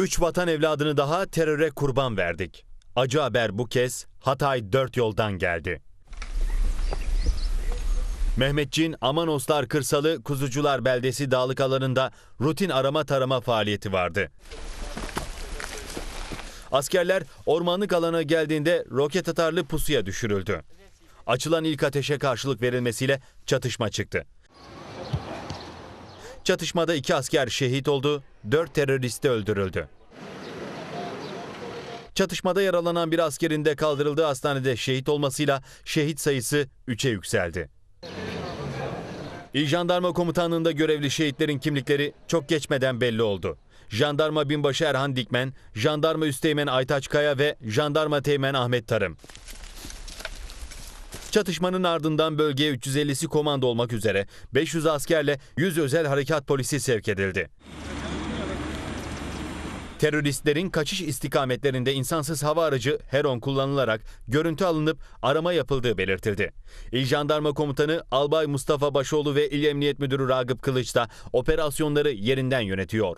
Üç vatan evladını daha teröre kurban verdik. Acı haber bu kez Hatay dört yoldan geldi. Mehmetçin Amanoslar Kırsalı Kuzucular Beldesi dağlık alanında rutin arama tarama faaliyeti vardı. Askerler ormanlık alana geldiğinde roket atarlı pusuya düşürüldü. Açılan ilk ateşe karşılık verilmesiyle çatışma çıktı. Çatışmada iki asker şehit oldu, dört terörist de öldürüldü. Çatışmada yaralanan bir askerin de kaldırıldığı hastanede şehit olmasıyla şehit sayısı 3'e yükseldi. İl Jandarma Komutanlığı'nda görevli şehitlerin kimlikleri çok geçmeden belli oldu. Jandarma Binbaşı Erhan Dikmen, Jandarma Üsteğmen Aytaç Kaya ve Jandarma Teğmen Ahmet Tarım. Çatışmanın ardından bölgeye 350'si komando olmak üzere 500 askerle 100 özel harekat polisi sevk edildi. Teröristlerin kaçış istikametlerinde insansız hava aracı Heron kullanılarak görüntü alınıp arama yapıldığı belirtildi. İl Jandarma Komutanı Albay Mustafa Başoğlu ve İl Emniyet Müdürü Ragıp Kılıç da operasyonları yerinden yönetiyor.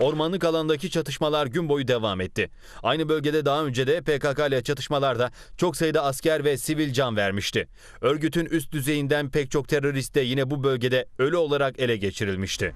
Ormanlık alandaki çatışmalar gün boyu devam etti. Aynı bölgede daha önce de PKK ile çatışmalarda çok sayıda asker ve sivil can vermişti. Örgütün üst düzeyinden pek çok terörist de yine bu bölgede ölü olarak ele geçirilmişti.